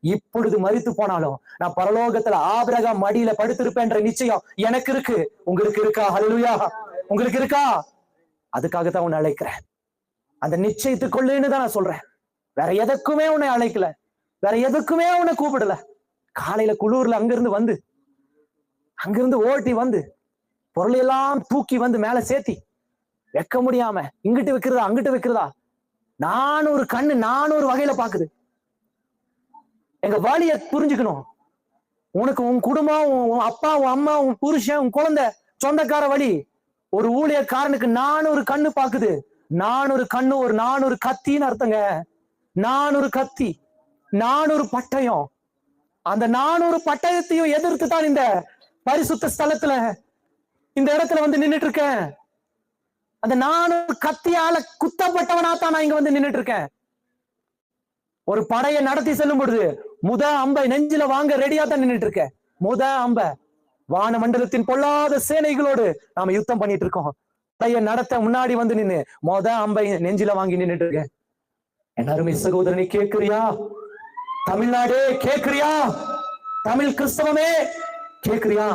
இப்பொழுது மறித்து போனாலும் நான் பரலோகத்துல ஆபிரகா மடியில படுத்திருப்பேன்ற நிச்சயம் எனக்கு இருக்கு. உங்களுக்கு இருக்கா? ஹalleluya உங்களுக்கு இருக்கா? அதுக்காகத்தான் உன்னை அழைக்கிறேன். அந்த நிச்சயத்துக்குள்ளேன்னு தான் நான் சொல்றேன். வேற எதற்குமே உன்னை அழைக்கல. வேற எதுக்குமே உன்னை கூப்பிடல. காலையில குளூர்ல அங்கிருந்து வந்து அங்கிருந்து ஓட்டி வந்து பொருள் எல்லாம் தூக்கி வந்து மேல சேர்த்தி வைக்க முடியாம இங்கிட்டு வைக்கிறதா அங்கிட்டு வைக்கிறதா? நானூறு கண்ணு நானூறு வகையில பாக்குது. எங்க வாலிய புரிஞ்சுக்கணும். உனக்கு உன் குடும்பம் உன் உன் அப்பா உன் அம்மா உன் புருஷன் உன் குழந்தை சொந்தக்கார வழி. ஒரு ஊழியக்காரனுக்கு நானூறு கண்ணு பாக்குது. நானூறு கண்ணு ஒரு நானூறு கத்தின்னு அர்த்தங்க. நானூறு கத்தி நானூறு பட்டயம். அந்த நானூறு பட்டயத்தையும் எதிர்த்து தான் இந்த பரிசுத்த ஸ்தலத்துல இந்த இடத்துல வந்து நின்றுட்டு இருக்கேன். அந்த நானூறு கத்தியால குத்தப்பட்டவனா தான் நான் இங்க வந்து நின்னுட்டு இருக்கேன். ஒரு படையை நடத்தி செல்லும் பொழுது முத அம்பை நெஞ்சில வாங்க ரெடியா தான் நின்னுட்டு இருக்கேன் முத அம்ப வான மண்டலத்தின் பொல்லாத சேனைகளோடு நாம யுத்தம் பண்ணிட்டு இருக்கோம் படையை நடத்த முன்னாடி வந்து நின்னு முத அம்பை நெஞ்சில வாங்கி நின்னுட்டு இருக்கேன் எல்லாருமே சகோதரனை கேக்குறியா தமிழ்நாடே கேக்குறியா தமிழ் கிறிஸ்தவமே கேக்குறியா